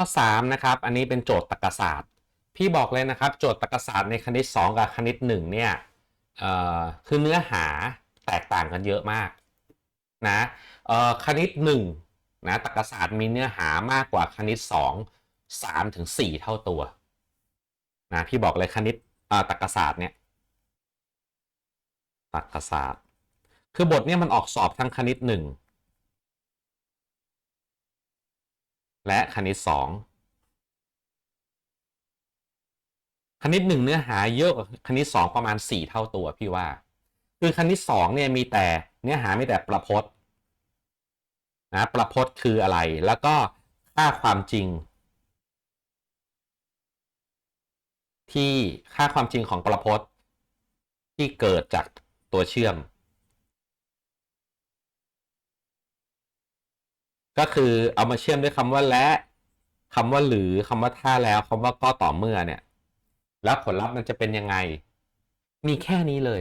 ข้อ3นะครับอันนี้เป็นโจทย์ตรรกศาสตร์ พี่บอกเลยนะครับ โจทย์ตรรกศาสตร์ในคณิต 2 กับคณิต1เนี่ยเอ่อคือเนื้อหาแตกต่างกันเยอะมากนะคณิต1นะตรรกศาสตร์มีเนื้อหามากกว่าคณิต 2 3ถึง4เท่าตัวนะพี่บอกเลยคณิตตรรกศาสตร์เนี่ยตรรกศาสตร์ คือบทเนี่ยมันออกสอบทั้งคณิต 1 และคณิต 2 คณิต 1 เนื้อหาเยอะกว่าคณิต 2 ประมาณ 4 เท่าตัวพี่ว่า คือคณิต2เนี่ยมีแต่เนื้อหาไม่แต่ประพจน์นะประพจน์คืออะไร แล้วก็ค่าความจริง ที่ค่าความจริงของประพจน์ที่เกิดจากตัวเชื่อม ก็คือเอามาเชื่อมด้วยคำว่าและคำว่าหรือคำว่าถ้าแล้วคำว่าก็ต่อเมื่อเนี่ย แล้วผลลัพธ์มันจะเป็นยังไง มีแค่นี้เลย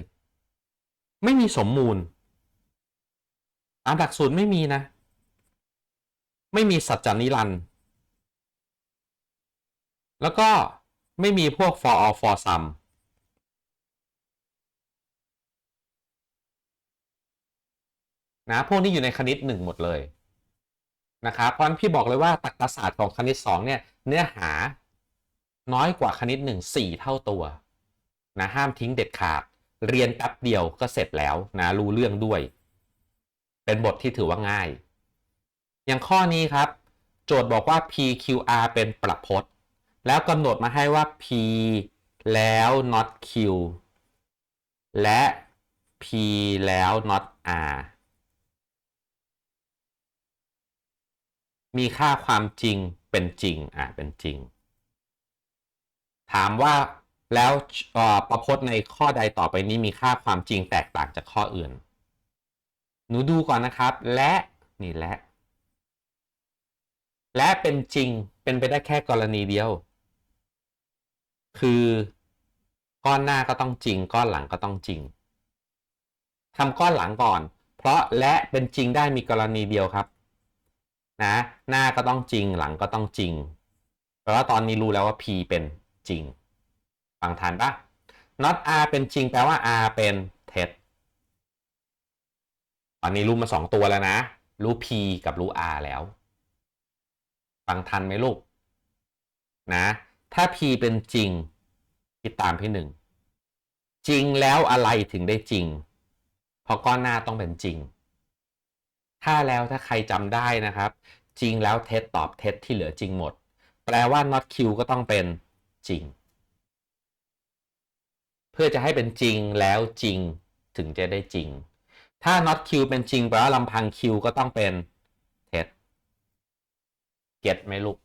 ไม่มีสมมูลอ่านหลักสูตรไม่มีนะ ไม่มีสัจจานิรันด์แล้วก็ไม่มีพวก for all for some นะ พวกนี้อยู่ในคณิตหนึ่งหมดเลย นะครับเพราะนั้นพี่บอกเลยว่าตรรกศาสตร์ของคณิต 2 เนี่ยเนื้อหาน้อยกว่าคณิต 1 4 เท่าตัวนะห้ามทิ้งเด็ดขาด เรียนแป๊บเดียวก็เสร็จแล้วนะรู้เรื่องด้วย เป็นบทที่ถือว่าง่าย อย่างข้อนี้ครับ โจทย์บอกว่า PQR เป็นประพจน์ แล้วกำหนดมาให้ว่า P แล้ว not Q และ P แล้ว not R มีค่าความจริงเป็นจริงอะเป็นจริง ถามว่าแล้วประพจน์ในข้อใดต่อไปนี้มีค่าความจริงแตกต่างจากข้ออื่น หนูดูก่อนนะครับ และนี่และ และเป็นจริงเป็นไปได้แค่กรณีเดียว คือก้อนหน้าก็ต้องจริง ก้อนหลังก็ต้องจริงทำก้อนหลังก่อน เพราะและเป็นจริงได้มีกรณีเดียวครับ นะหน้าก็ต้องจริงหลังก็ต้องจริงแปลว่าตอนนี้รู้แล้วว่า P เป็นจริงฟังทันปะ not R เป็นจริงแปลว่า R เป็นเท็จตอนนี้รู้มาสองตัวแล้วนะ รู้ P กับรู้ R แล้ว ฟังทันไหมลูก นะ ถ้า P เป็นจริงคิดตามพี่หนึ่ง จริงแล้วอะไรถึงได้จริง เพราะก้อนหน้าต้องเป็นจริง ถ้าแล้วถ้าใครจำได้นะครับ จริงแล้วเท็จตอบเท็จที่เหลือจริงหมด แปลว่า not q ก็ต้องเป็นจริง เพื่อจะให้เป็นจริงแล้วจริงถึงจะได้จริง ถ้า not q เป็นจริงแปลว่าลำพัง q ก็ต้องเป็นเท็จเก็ตไหมลูก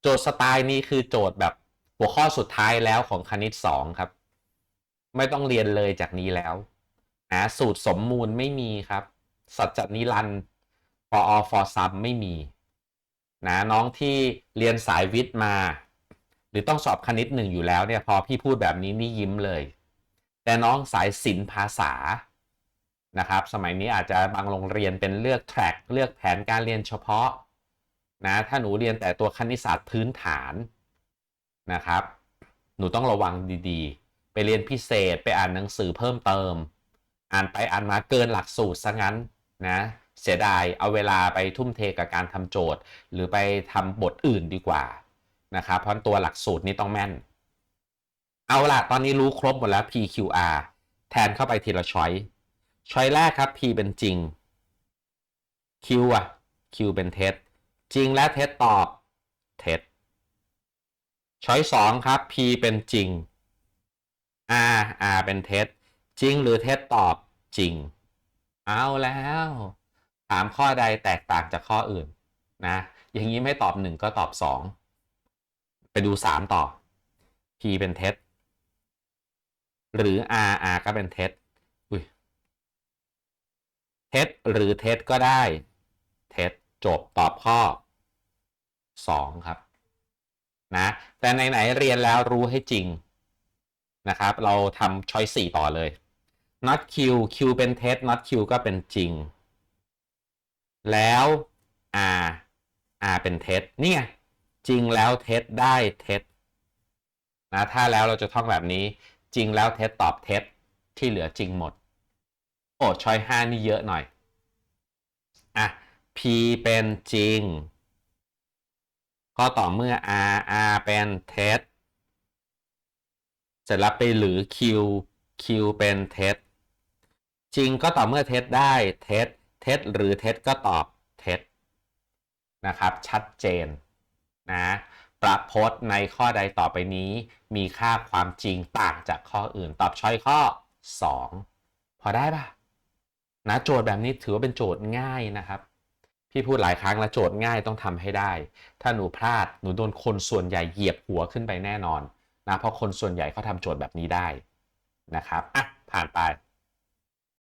โจทย์สไตล์นี้คือโจทย์แบบหัวข้อสุดท้ายแล้วของคณิต 2 ครับ ไม่ต้องเรียนเลยจากนี้แล้วนะสูตรสมมูลไม่มีครับ สัจจนิรันดร์ for all for some ไม่มีนะน้องที่เรียนสายวิทย์มา หรือต้องสอบคณิตหนึ่งอยู่แล้วเนี่ยพอพี่พูดแบบนี้นี่ยิ้มเลย แต่น้องสายศิลป์ภาษานะครับสมัยนี้อาจจะบางโรงเรียนเป็นเลือกแทร็กเลือกแผนการเรียนเฉพาะนะถ้าหนูเรียนแต่ตัวคณิตศาสตร์พื้นฐานนะครับ หนูต้องระวังดีๆ ไปเรียนพิเศษไปอ่านหนังสือเพิ่มเติม อ่านไปอ่านมาเกินหลักสูตรซะงั้น นะเสียดายเอาเวลาไปทุ่มเทกับการทำโจทย์ หรือไปทำบทอื่นดีกว่านะครับเพราะตัวหลักสูตรนี้ต้องแม่น เอาละตอนนี้รู้ครบหมดแล้ว PQR แทนเข้าไปทีละช้อยช้อยแรกครับ P เป็นจริง Q อะ Q เป็นเท็จจริงและเท็จตอบเท็จช้อยสองครับ P เป็นจริง R R เป็นเท็จจริงหรือเท็จตอบจริง เอาแล้ว ถามข้อใดแตกต่างจากข้ออื่นนะ อย่างนี้ไม่ตอบ 1 ก็ตอบ 2 ไปดู 3 ต่อ p เป็นเท็จ หรือ r r ก็เป็นเท็จอุ้ยเท็จหรือเท็จก็ได้ เท็จจบตอบข้อ 2 ครับนะแต่ไหนๆเรียนแล้วรู้ให้จริงนะครับ เราทำช้อย4ต่อเลย not q q เป็นเท็จ not q ก็เป็นจริง แล้ว r R เป็นเท็จเนี่ยจริงแล้วเท็จได้เท็จนะถ้าแล้วเราจะท่องแบบนี้จริงแล้วเท็จตอบเท็จที่เหลือจริงหมด โอ้ชอยห้านี่เยอะหน่อย อะ P เป็นจริงก็ต่อเมื่อ R R เป็นเท็จเสร็จแล้วไปหรือ Q Q เป็นเท็จ จริงก็ต่อเมื่อเท็จได้เท็จเท็จหรือเท็จก็ตอบเท็จนะครับ ชัดเจนนะประพจน์ในข้อใดต่อไปนี้มีค่าความจริงต่างจากข้ออื่น ตอบช้อยข้อ 2 พอได้ปะนะโจทย์แบบนี้ถือว่าเป็นโจทย์ง่ายนะครับ พี่พูดหลายครั้งแล้วโจทย์ง่ายต้องทำให้ได้ ถ้าหนูพลาดหนูโดนคนส่วนใหญ่เหยียบหัวขึ้นไปแน่นอนนะเพราะคนส่วนใหญ่เขาทำโจทย์แบบนี้ได้นะครับอะผ่านไป